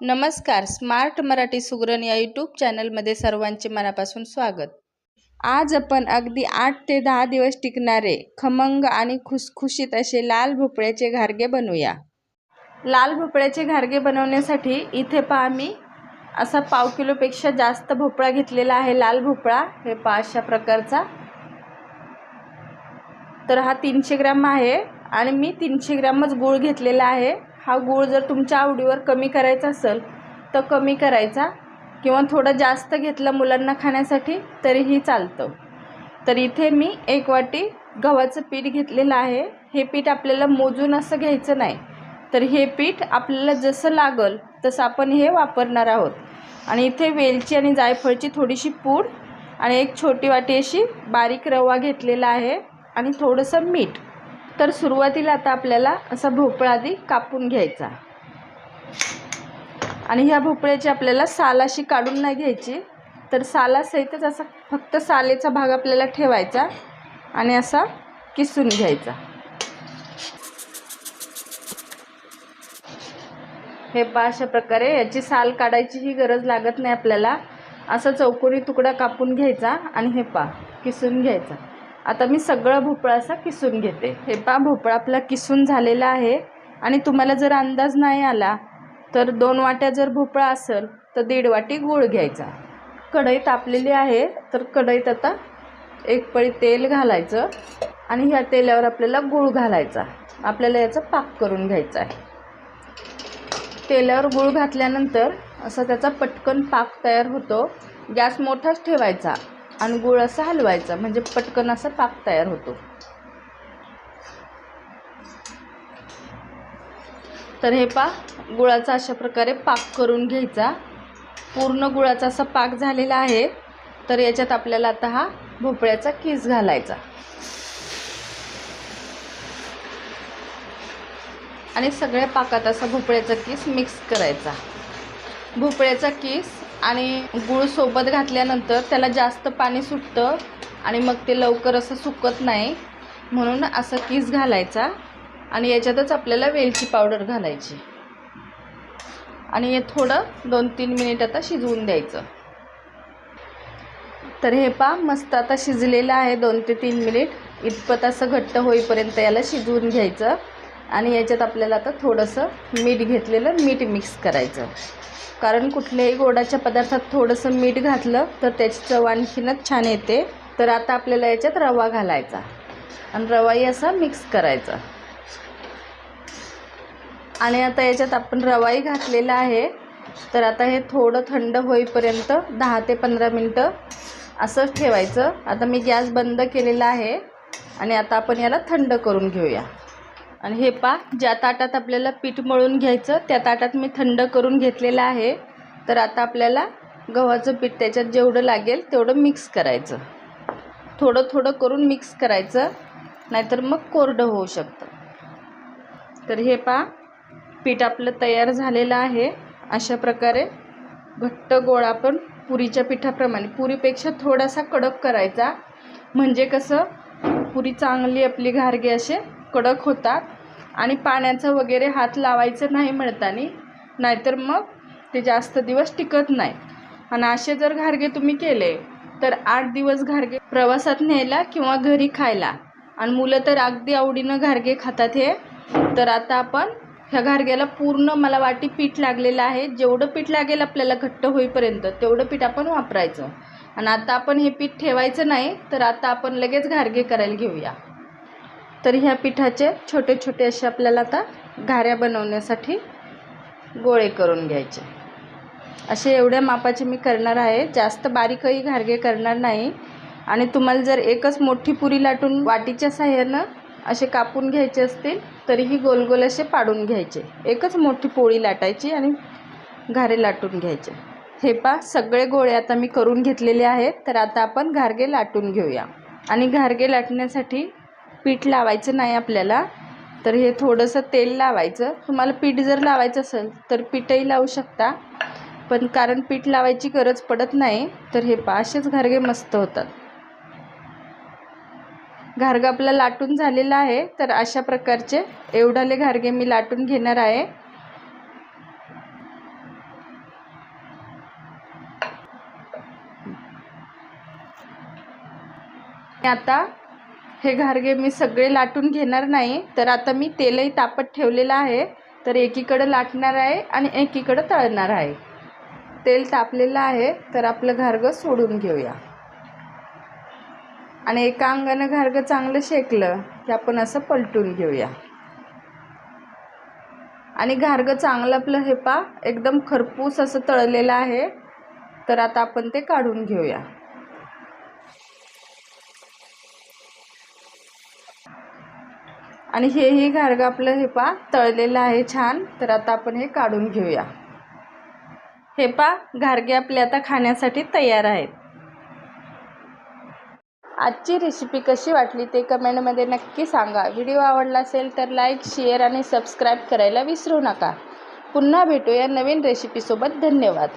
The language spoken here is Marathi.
नमस्कार स्मार्ट मराठी सुगरण या यूट्यूब चॅनलमध्ये सर्वांचे मनापासून स्वागत. आज आपण अगदी आठ ते दहा दिवस टिकणारे खमंग आणि खुसखुशीत असे लाल भोपळ्याचे घारगे बनवूया. लाल भोपळ्याचे घारगे बनवण्यासाठी इथे पहा मी असा पाव किलोपेक्षा जास्त भोपळा घेतलेला आहे लाल भोपळा. हे पहा अशा प्रकारचा. तर हा तीनशे ग्राम आहे आणि मी तीनशे ग्रामच गूळ घेतलेला आहे. हा गूळ जर तुमच्या आवडीवर कमी करायचा असेल तर कमी करायचा. किंवा थोडं जास्त घेतलं मुलांना खाण्यासाठी तरीही चालतं. तर इथे मी एक वाटी गव्हाचं पीठ घेतलेलं आहे. हे पीठ आपल्याला मोजून असं घ्यायचं नाही. तर हे पीठ आपल्याला जसं लागल तसं आपण हे वापरणार आहोत. आणि इथे वेलची आणि जायफळची थोडीशी पूड आणि एक छोटी वाटी अशी बारीक रवा घेतलेला आहे. आणि थोडंसं मीठ. तर सुरुवातीला आता आपल्याला असा भोपळा आधी कापून घ्यायचा. आणि ह्या भोपळ्याची आपल्याला सालाशी काढून नाही घ्यायची. तर सालासहितच असा फक्त सालेचा भाग आपल्याला ठेवायचा आणि असा किसून घ्यायचा. हे पा अशा प्रकारे याची साल काढायची ही गरज लागत नाही आपल्याला. असा चौकोनी तुकडा कापून घ्यायचा आणि हे पा किसून घ्यायचा. आता मी सगळं भोपळा असा किसून घेते. हे पा भोपळा आपला किसून झालेला आहे. आणि तुम्हाला जर अंदाज नाही आला तर दोन वाट्या जर भोपळा असेल तर दीड वाटी गूळ घ्यायचा. कढई तापलेली आहे तर कढईत आता एक पळी तेल घालायचं आणि ह्या तेलावर आपल्याला गूळ घालायचा. आपल्याला याचा पाक करून घ्यायचा आहे. तेलावर गूळ घातल्यानंतर असा त्याचा पटकन पाक तयार होतो. गॅस मोठाच ठेवायचा. आणि गुळ असा हलवायचा म्हणजे पटकन असा पाक तयार होतो. तर हे पा गुळाचा अशा प्रकारे पाक करून घ्यायचा. पूर्ण गुळाचा असा पाक झालेला आहे. तर याच्यात आपल्याला आता हा भोपळ्याचा किस घालायचा. आणि सगळ्या पाकात असा भोपळ्याचा किस मिक्स करायचा. भोपळ्याचा किस आणि गूळ सोबत घातल्यानंतर त्याला जास्त पाणी सुटतं आणि मग ते लवकर असं सुकत नाही. म्हणून असं किस घालायचा आणि याच्यातच आपल्याला वेलची पावडर घालायची. आणि हे थोडं दोन तीन मिनिट आता शिजवून द्यायचं. तर हे पा मस्त आता शिजलेलं आहे दोन ते तीन मिनिट. इतपत असं घट्ट होईपर्यंत याला शिजवून घ्यायचं. आणि याच्यात आपल्याला आता थोडंसं मीठ घेतलेलं मीठ मिक्स करायचं. कारण कुठल्याही गोडाच्या पदार्थात थोडंसं मीठ घातलं तर त्याची चव आणखीनच छान येते. तर आता आपल्याला याच्यात रवा घालायचा. आणि रवाही असा मिक्स करायचा. आणि आता याच्यात आपण रवाही घातलेला आहे. तर आता हे थोडं थंड होईपर्यंत दहा ते पंधरा मिनटं असंच ठेवायचं. आता मी गॅस बंद केलेला आहे. आणि आता आपण याला थंड करून घेऊया. आणि हे पा ज्या ताटात आपल्याला पीठ मळून घ्यायचं त्या ताटात मी थंड करून घेतलेलं आहे. तर आता आपल्याला गव्हाचं पीठ त्याच्यात जेवढं लागेल तेवढं मिक्स करायचं. थोडं थोडं करून मिक्स करायचं नाहीतर मग कोरडं होऊ शकतं. तर हे पा पीठ आपलं तयार झालेलं आहे. अशा प्रकारे घट्ट गोळा पण पुरीच्या पिठाप्रमाणे पुरीपेक्षा थोडासा कडक करायचा. म्हणजे कसं पुरी चांगली आपली घारगे असे कडक होतात आणि पाण्याचं वगैरे हात लावायचं नाही मिळताना नाहीतर मग ते जास्त दिवस टिकत नाही. आणि असे जर घारगे तुम्ही केले तर आठ दिवस घारगे प्रवासात न्यायला किंवा घरी खायला. आणि मुलं तर अगदी आवडीनं घारगे खातात हे. तर आता आपण ह्या घारग्याला पूर्ण मला वाटी पीठ लागलेलं आहे. जेवढं पीठ लागेल आपल्याला घट्ट होईपर्यंत तेवढं पीठ आपण वापरायचं. आणि आता आपण हे पीठ ठेवायचं नाही तर आता आपण लगेच घारगे करायला घेऊया. तर ह्या पिठाचे छोटे छोटे असे आपल्याला आता घाऱ्या बनवण्यासाठी गोळे करून घ्यायचे. असे एवढ्या मापाचे मी करणार आहे. जास्त बारीकही घारगे करणार नाही. आणि तुम्हाला जर एकच मोठी पुरी लाटून वाटीच्या साह्यानं असे कापून घ्यायचे असतील तरीही गोल गोल असे पाडून घ्यायचे. एकच मोठी पोळी लाटायची आणि घारे लाटून घ्यायचे. हे पा सगळे गोळे आता मी करून घेतलेले आहेत. तर आता आपण घारगे लाटून घेऊया. आणि घारगे लाटण्यासाठी पीठ लावायचं नाही आपल्याला तर हे थोडंसं तेल लावायचं. तुम्हाला पीठ जर लावायचं असेल तर पीठही लावू शकता. पण कारण पीठ लावायची गरज पडत नाही तर हे पा घारगे मस्त होतात. घारगा आपला लाटून झालेला आहे तर अशा प्रकारचे एवढाले घारगे मी लाटून घेणार आहे. आता हे घारगे मी सगळे लाटून घेणार नाही. तर आता मी तेलही तापत ठेवलेलं आहे. तर एकीकडं लाटणार आहे आणि एकीकडं तळणार आहे. तेल तापलेलं आहे. तर आपलं घारगं सोडून घेऊया. आणि एका अंगानं घारगं चांगलं शेकलं की आपण असं पलटून घेऊया. आणि घारगं चांगलं आपलं हे पा एकदम खरपूस असं तळलेलं आहे. तर आता आपण ते काढून घेऊया. आणि हेही घारगं आपलं हे पा तळलेलं आहे छान. तर आता आपण हे काढून घेऊया. हे पा घारगे आपले आता खाण्यासाठी तयार आहेत. आजची रेसिपी कशी वाटली ते कमेंटमध्ये नक्की सांगा. व्हिडिओ आवडला असेल तर लाईक शेअर आणि सबस्क्राईब करायला विसरू नका. पुन्हा भेटूया नवीन रेसिपीसोबत धन्यवाद.